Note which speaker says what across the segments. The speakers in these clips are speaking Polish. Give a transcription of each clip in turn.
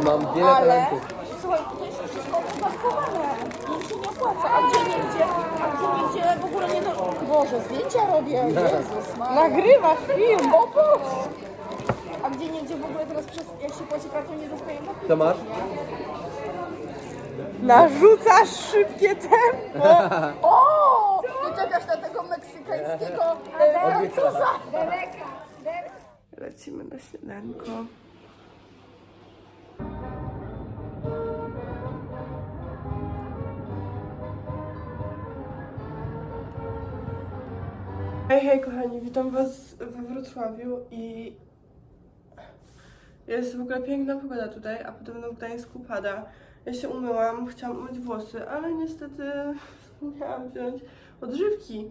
Speaker 1: I mam wiele
Speaker 2: Ale
Speaker 1: talentów.
Speaker 2: słuchaj, to jest wszystko opakowane. Nic się nie opłaca. A gdzie niegdzie, a gdzie niegdzie w ogóle nie do... Boże, zdjęcia robię. Jezus Maria.
Speaker 3: Nagrywasz film!
Speaker 2: O Boże. A gdzie niegdzie w ogóle teraz przez, jak się płaci kartą nie dostajemy?
Speaker 1: Co masz?
Speaker 3: Narzucasz szybkie tempo!
Speaker 2: O! Ty czekasz na tego meksykańskiego e, Francuza.
Speaker 3: Lecimy na śniadanko. Hej, kochani, witam was we Wrocławiu i jest w ogóle piękna pogoda tutaj, a podobno w Gdańsku pada. Ja się umyłam, chciałam umyć włosy, ale niestety zapomniałam wziąć odżywki,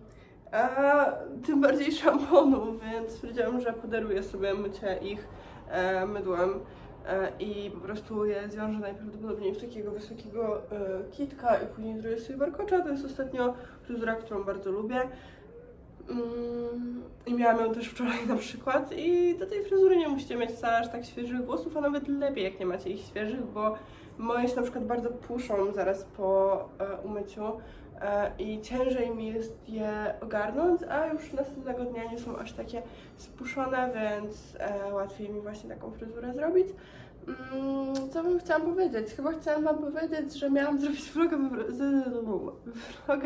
Speaker 3: a tym bardziej szamponu, więc stwierdziłam, że podaruję sobie mycie ich e, mydłem e, i po prostu je zwiążę najprawdopodobniej w takiego wysokiego e, kitka i później zrobię sobie warkocza. To jest ostatnio fryzura, którą bardzo lubię. Mm, I miałam ją też wczoraj na przykład i do tej fryzury nie musicie mieć wcale aż tak świeżych włosów, a nawet lepiej jak nie macie ich świeżych, bo moje się na przykład bardzo puszą zaraz po e, umyciu e, i ciężej mi jest je ogarnąć, a już następnego dnia nie są aż takie spuszone, więc e, łatwiej mi właśnie taką fryzurę zrobić. Mm, co bym chciałam powiedzieć? Chyba chciałam wam powiedzieć, że miałam zrobić vloga,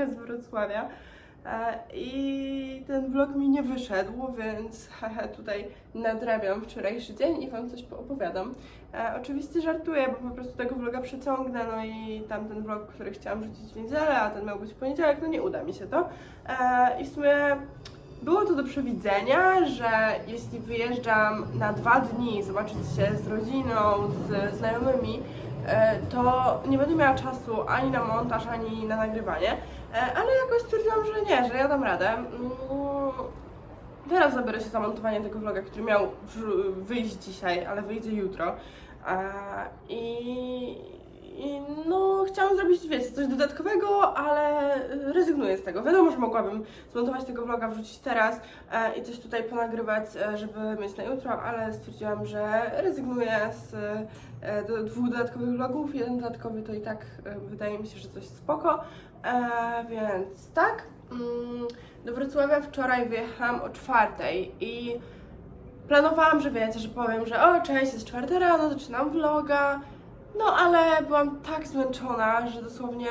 Speaker 3: z, z Wrocławia, I ten vlog mi nie wyszedł, więc haha, tutaj nadrabiam wczorajszy dzień i Wam coś poopowiadam. E, oczywiście żartuję, bo po prostu tego vloga przeciągnę, no i tamten vlog, który chciałam rzucić w niedzielę, a ten miał być w poniedziałek, no nie uda mi się to. E, I w sumie było to do przewidzenia, że jeśli wyjeżdżam na dwa dni zobaczyć się z rodziną, z znajomymi, e, to nie będę miała czasu ani na montaż, ani na nagrywanie. E, Ale jakoś stwierdziłam, że nie, że ja dam radę. Mm, Teraz zabiorę się za montowanie tego vloga, który miał wyjść dzisiaj, ale wyjdzie jutro. E, I, zrobić, wiecie, coś dodatkowego, ale rezygnuję z tego. Wiadomo, że mogłabym zmontować tego vloga, wrzucić teraz e, i coś tutaj ponagrywać, e, żeby mieć na jutro, ale stwierdziłam, że rezygnuję z e, do, dwóch dodatkowych vlogów. Jeden dodatkowy to i tak wydaje mi się, że coś spoko. Więc tak. Mm, do Wrocławia wczoraj wyjechałam o czwartej i planowałam, że wiecie, że powiem, że o cześć, jest czwarta rano, zaczynam vloga. No ale byłam tak zmęczona, że dosłownie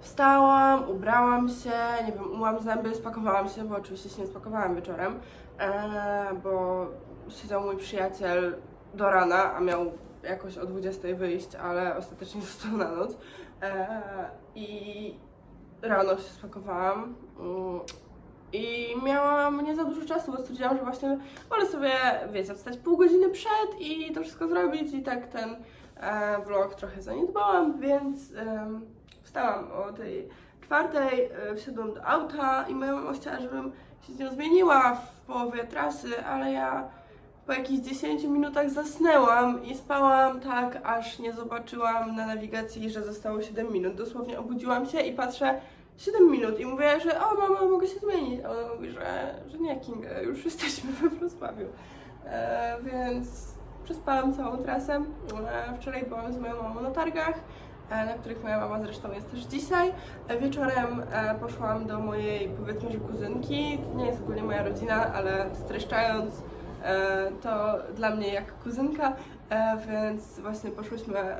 Speaker 3: wstałam, ubrałam się, nie wiem, umyłam zęby, spakowałam się, bo oczywiście się nie spakowałam wieczorem, e, bo siedział mój przyjaciel do rana, a miał jakoś o 20 wyjść, ale ostatecznie został na noc. E, I rano się spakowałam. mm, I miałam nie za dużo czasu, bo stwierdziłam, że właśnie wolę sobie, wiecie, wstać pół godziny przed i to wszystko zrobić i tak ten vlog trochę zaniedbałam, więc wstałam o tej czwartej, e, wsiadłam do auta i moja mama chciała, żebym się z nią zmieniła w połowie trasy, ale ja po jakichś 10 minutach zasnęłam i spałam tak, aż nie zobaczyłam na nawigacji, że zostało 7 minut. Dosłownie obudziłam się i patrzę 7 minut i mówię, że o mama, mogę się zmienić. A ona mówi, że, że nie Kinga, już jesteśmy we Wrocławiu. E, więc przespałam całą trasę. E, wczoraj byłam z moją mamą na targach, e, na których moja mama zresztą jest też dzisiaj. E, wieczorem poszłam do mojej, powiedzmy, że kuzynki. Nie jest ogólnie moja rodzina, ale streszczając, to dla mnie jak kuzynka, więc właśnie poszłyśmy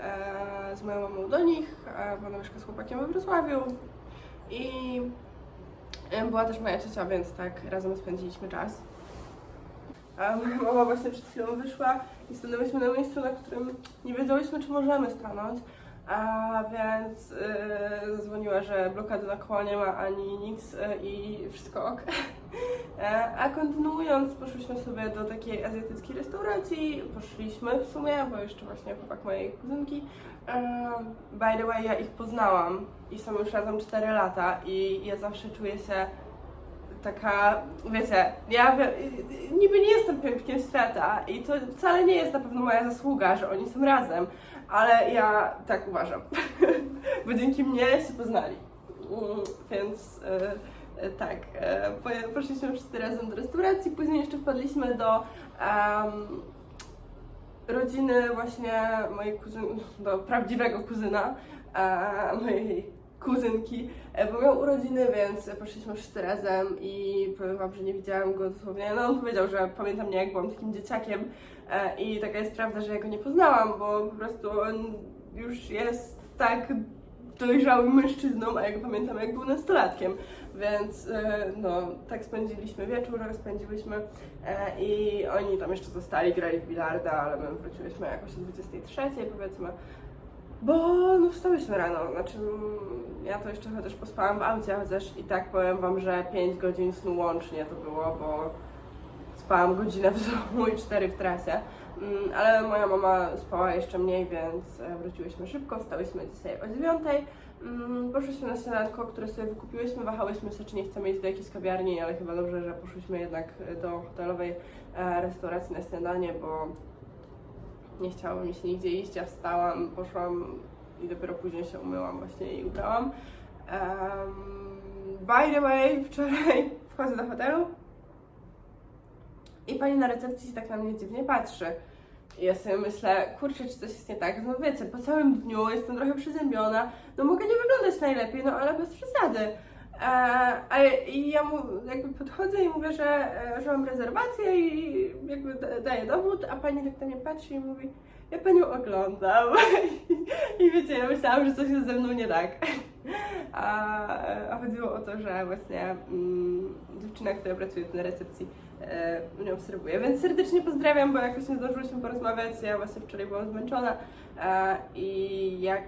Speaker 3: z moją mamą do nich, bo ona mieszka z chłopakiem we Wrocławiu i była też moja ciocia, więc tak razem spędziliśmy czas. A moja mama właśnie przed chwilą wyszła i stanęłyśmy na miejscu, na którym nie wiedziałyśmy, czy możemy stanąć. A więc yy, zadzwoniła, że blokady na koła nie ma ani nic yy, i wszystko ok. E, A kontynuując, poszliśmy sobie do takiej azjatyckiej restauracji. Poszliśmy w sumie, bo jeszcze właśnie chłopak mojej kuzynki. E, By the way, ja ich poznałam i są już razem 4 lata i ja zawsze czuję się taka, wiecie, ja niby nie jestem piękkiem świata i to wcale nie jest na pewno moja zasługa, że oni są razem, ale ja tak uważam, bo dzięki mnie się poznali. Mm, Więc e, e, tak, e, po- poszliśmy wszyscy razem do restauracji, później jeszcze wpadliśmy do em, rodziny właśnie mojej kuzyny, do prawdziwego kuzyna, mojej kuzynki, e, bo miał urodziny, więc poszliśmy wszyscy razem i powiem wam, że nie widziałam go dosłownie. No on powiedział, że pamięta mnie jak byłam takim dzieciakiem e, i taka jest prawda, że ja go nie poznałam, bo po prostu on już jest tak dojrzałym mężczyzną, a ja go pamiętam jak był nastolatkiem, więc e, no tak spędziliśmy wieczór, spędziliśmy e, i oni tam jeszcze zostali, grali w bilarda, ale my wróciłyśmy jakoś o 23 powiedzmy, bo no wstałyśmy rano, znaczy mm, ja to jeszcze chociaż pospałam w aucie, chociaż i tak powiem wam, że 5 godzin snu łącznie to było, bo spałam godzinę w domu i 4 w trasie, Mm, ale moja mama spała jeszcze mniej, więc e, wróciłyśmy szybko, wstałyśmy dzisiaj o 9. Mm, Poszłyśmy na śniadanko, które sobie wykupiłyśmy, wahałyśmy się, czy nie chcemy iść do jakiejś kawiarni, ale chyba dobrze, że poszłyśmy jednak do hotelowej e, restauracji na śniadanie, bo nie chciało mi się nigdzie iść, ja wstałam, poszłam i dopiero później się umyłam właśnie i ubrałam. Um, by the way, wczoraj wchodzę do hotelu i pani na recepcji tak na mnie dziwnie patrzy. I ja sobie myślę, kurczę, czy coś jest nie tak? No wiecie, po całym dniu jestem trochę przyziębiona, no mogę nie wyglądać najlepiej, no ale bez przesady. Ale ja mu jakby podchodzę i mówię, że, e, że mam rezerwację i jakby da- daję dowód, a pani tak na mnie patrzy i mówi, ja panią oglądam. I wiecie, ja myślałam, że coś jest ze mną nie tak. A, a chodziło o to, że właśnie mm, dziewczyna, która pracuje na recepcji, e, mnie obserwuje. Więc serdecznie pozdrawiam, bo jakoś nie zdążyłyśmy porozmawiać. Ja właśnie wczoraj byłam zmęczona e, i jak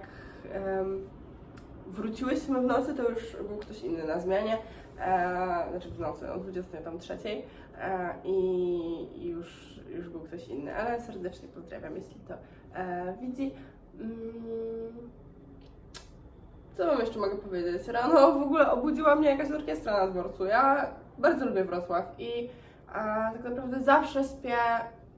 Speaker 3: wróciłyśmy w nocy, to już był ktoś inny na zmianie. E, znaczy w nocy, o 23 e, i już, już był ktoś inny, ale serdecznie pozdrawiam, jeśli to e, widzi. Mm, co wam jeszcze mogę powiedzieć? Rano w ogóle obudziła mnie jakaś orkiestra na dworcu. Ja bardzo lubię Wrocław i tak naprawdę zawsze śpię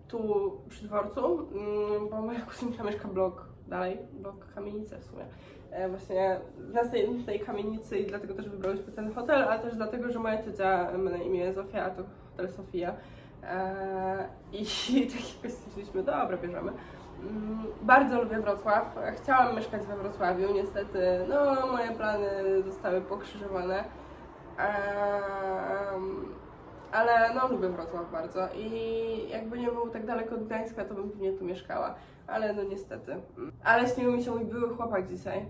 Speaker 3: tu przy dworcu, mm, bo moja kuzynka mieszka blok dalej, blok kamienicy w sumie. E, właśnie w następnej kamienicy i dlatego też wybrałyśmy ten hotel, ale też dlatego, że moja ciocia ma na imię Zofia, a to hotel Sofia. E, I tak jakoś stwierdziliśmy, dobra, bierzemy. Mm, Bardzo lubię Wrocław. Chciałam mieszkać we Wrocławiu, niestety no, moje plany zostały pokrzyżowane. Em, ale no lubię Wrocław bardzo i jakby nie był tak daleko od Gdańska, to bym pewnie tu mieszkała. Ale no niestety. Ale śnił mi się mój były chłopak dzisiaj,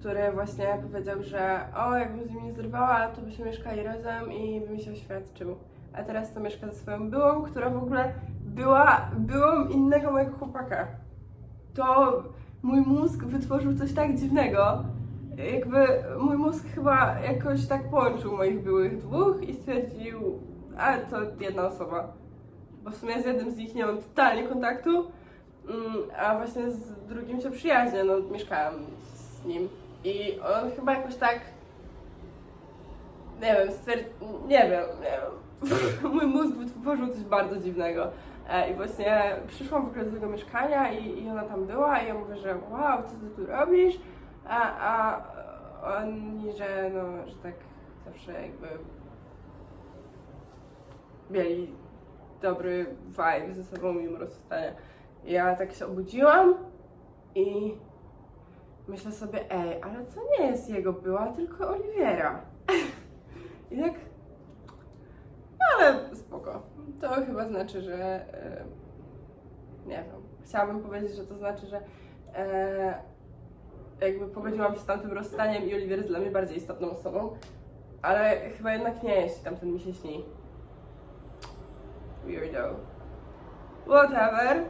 Speaker 3: który właśnie powiedział, że o, jakbym z nim nie zrywała, to byśmy mieszkali razem i by mi się oświadczył. A teraz to mieszka ze swoją byłą, która w ogóle była byłą innego mojego chłopaka. To mój mózg wytworzył coś tak dziwnego. Jakby mój mózg chyba jakoś tak połączył moich byłych dwóch i stwierdził, a to jedna osoba. Bo w sumie z jednym z nich nie mam totalnie kontaktu, a właśnie z drugim się przyjaźnię, no mieszkałam z nim. I on chyba jakoś tak, nie wiem, stwierdzi, nie wiem, nie wiem. Mój mózg wytworzył coś bardzo dziwnego. E, I właśnie przyszłam w ogóle do tego mieszkania i, i ona tam była i ja mówię, że wow, co ty tu robisz? A, a oni, że no, że tak zawsze jakby mieli dobry vibe ze sobą mimo rozstania. Ja tak się obudziłam i myślę sobie, ej, ale to nie jest jego była, tylko Oliwiera. I tak, no ale spoko. To chyba znaczy, że e, nie wiem, chciałabym powiedzieć, że to znaczy, że e, jakby pogodziłam się z tamtym rozstaniem i Oliwier jest dla mnie bardziej istotną osobą, ale chyba jednak nie, jeśli tamten mi się śni. Weirdo. Whatever.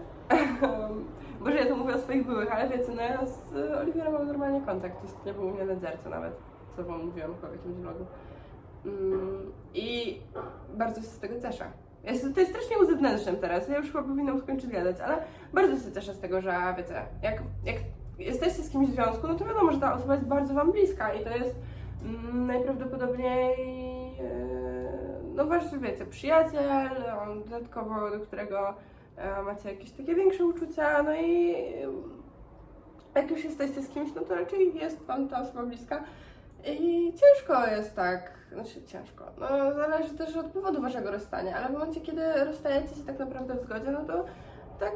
Speaker 3: Może ja to mówię o swoich byłych, ale wiecie, no ja z Oliwierem mam normalnie kontakt. Jest nie był u mnie na dzerce nawet, co wam mówiłam w jakimś vlogu. Mm, I bardzo się z tego cieszę. Ja się tutaj strasznie uzewnętrzniam teraz, ja już chyba powinnam skończyć gadać, ale bardzo się cieszę z tego, że wiecie, jak, jak jesteście z kimś w związku, no to wiadomo, że ta osoba jest bardzo wam bliska i to jest mm, najprawdopodobniej, e, no właśnie wiecie, przyjaciel, on dodatkowo, do którego e, macie jakieś takie większe uczucia, no i e, jak już jesteście z kimś, no to raczej jest wam ta osoba bliska. I ciężko jest tak, znaczy ciężko, no zależy też od powodu waszego rozstania, ale w momencie, kiedy rozstajecie się tak naprawdę w zgodzie, no to tak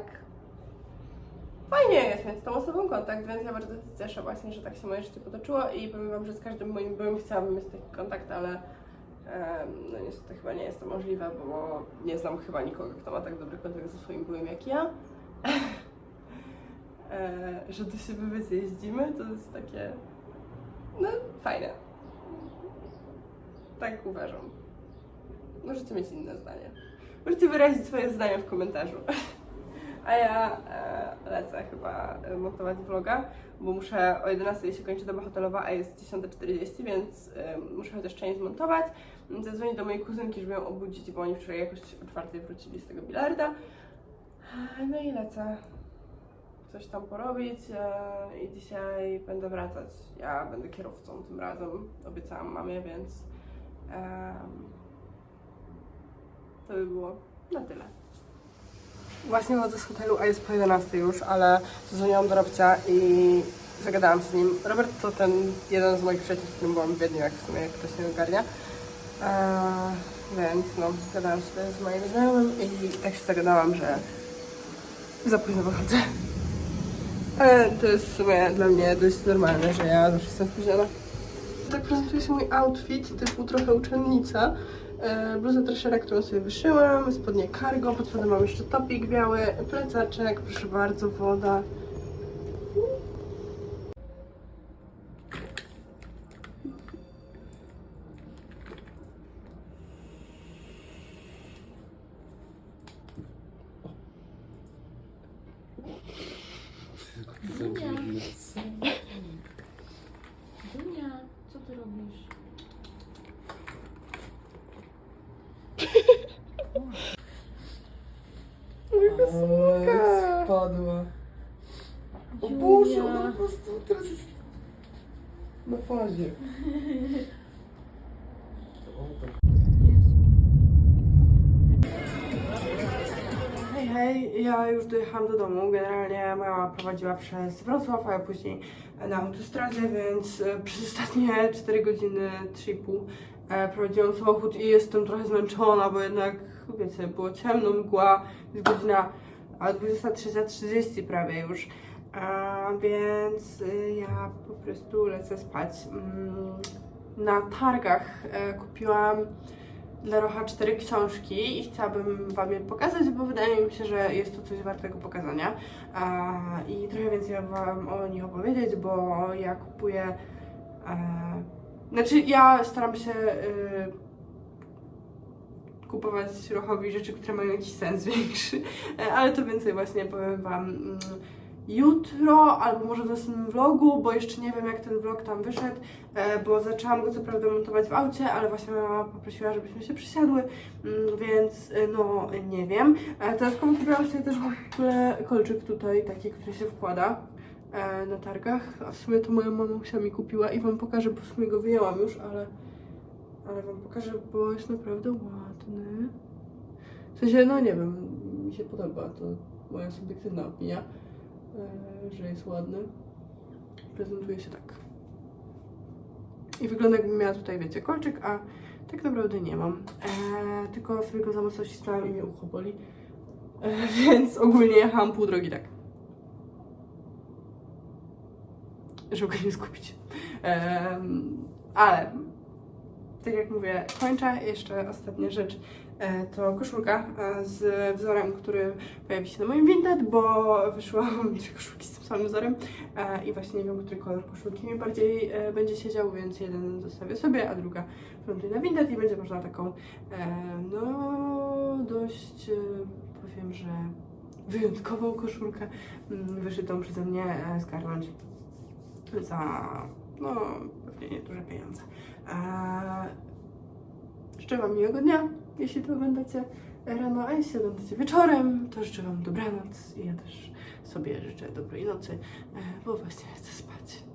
Speaker 3: fajnie jest mieć z tą osobą kontakt, więc ja bardzo się cieszę właśnie, że tak się moje życie potoczyło i powiem Wam, że z każdym moim byłym chciałabym mieć taki kontakt, ale no niestety chyba nie jest to możliwe, bo nie znam chyba nikogo, kto ma tak dobry kontakt ze swoim byłym jak ja. e, że do siebie wiecie, jeździmy, to jest takie no fajne. Tak uważam. Możecie mieć inne zdanie. Możecie wyrazić swoje zdanie w komentarzu. A ja lecę chyba e, montować vloga, bo muszę o 11 się kończy doba hotelowa, a jest 10.40, więc muszę chociaż część zmontować. Zadzwonię do mojej kuzynki, żeby ją obudzić, bo oni wczoraj jakoś o czwartej wrócili z tego bilarda. No i lecę coś tam porobić e, i dzisiaj będę wracać. Ja będę kierowcą tym razem, obiecałam mamie, więc to by było na tyle. Właśnie wychodzę z hotelu, a jest po 11 już, ale zadzwoniłam do Robcia i zagadałam z nim. Robert to ten jeden z moich przyjaciół, z którym byłam w Wiedniu, jak w sumie ktoś nie ogarnia. Eee, więc no, gadałam sobie z moim znajomym i tak się zagadałam, że za późno wychodzę. Ale to jest w sumie dla mnie dość normalne, że ja zawsze jestem spóźniona. Tak prezentuje się mój outfit, typu trochę uczennica. E, Bluzę trashera, którą sobie wyszyłam, spodnie cargo, pod spodem mam jeszcze topik biały, plecaczek, proszę bardzo, woda.
Speaker 1: Dunia. Dunia, co ty robisz?
Speaker 3: Jaka
Speaker 4: Spadła. O
Speaker 1: Julia.
Speaker 4: Boże, ona po prostu teraz jest na fazie.
Speaker 3: Hej, hej, ja już dojechałam do domu. Generalnie mama prowadziła przez Wrocław, a później na autostradzie, więc e, przez ostatnie 4 godziny, 3,5 e, prowadziłam samochód i jestem trochę zmęczona, bo jednak, wiecie, było ciemno, mgła, jest godzina a 23.30 prawie już. A, więc y, ja po prostu lecę spać. Mm, Na targach e, kupiłam dla Rocha cztery książki i chciałabym Wam je pokazać, bo wydaje mi się, że jest to coś wartego pokazania. I trochę więcej Wam o nich opowiedzieć, bo ja kupuję. E, znaczy, ja staram się y, kupować Rochowi rzeczy, które mają jakiś sens większy, E, ale to więcej właśnie powiem Wam mm, jutro, albo może w następnym vlogu, bo jeszcze nie wiem jak ten vlog tam wyszedł, e, bo zaczęłam go co prawda montować w aucie, ale właśnie mama poprosiła, żebyśmy się przysiadły, mm, więc e, no nie wiem. E, Dodatkowo kupiłam sobie też w ogóle kolczyk tutaj, taki, który się wkłada e, na targach, a w sumie to moja mama musiała mi kupiła i Wam pokażę, bo w sumie go wyjęłam już, ale ale wam pokażę, bo jest naprawdę ładny. W sensie, no nie wiem, mi się podoba, to moja subiektywna opinia, e, że jest ładny. Prezentuje się tak. I wygląda jakbym miała tutaj, wiecie, kolczyk, a tak naprawdę nie mam. E, tylko sobie go za mocno ścisnęłam i mnie ucho boli. E, więc ogólnie jechałam pół drogi tak. Żeby go nie skupić. Em, ale tak jak mówię, kończę. Jeszcze ostatnia rzecz e, to koszulka e, z wzorem, który pojawi się na moim Vinted, bo wyszłam dwie koszulki z tym samym wzorem e, i właśnie nie wiem, który kolor koszulki mi bardziej e, będzie siedział, więc jeden zostawię sobie, a druga wląduje na Vinted i będzie można taką e, no dość e, powiem, że wyjątkową koszulkę mm, wyszytą przeze mnie e, zgarnąć za no pewnie nieduże pieniądze. Eee, życzę Wam miłego dnia, jeśli to oglądacie rano, a jeśli oglądacie wieczorem, to życzę Wam dobranoc i ja też sobie życzę dobrej nocy, e, bo właśnie chcę spać.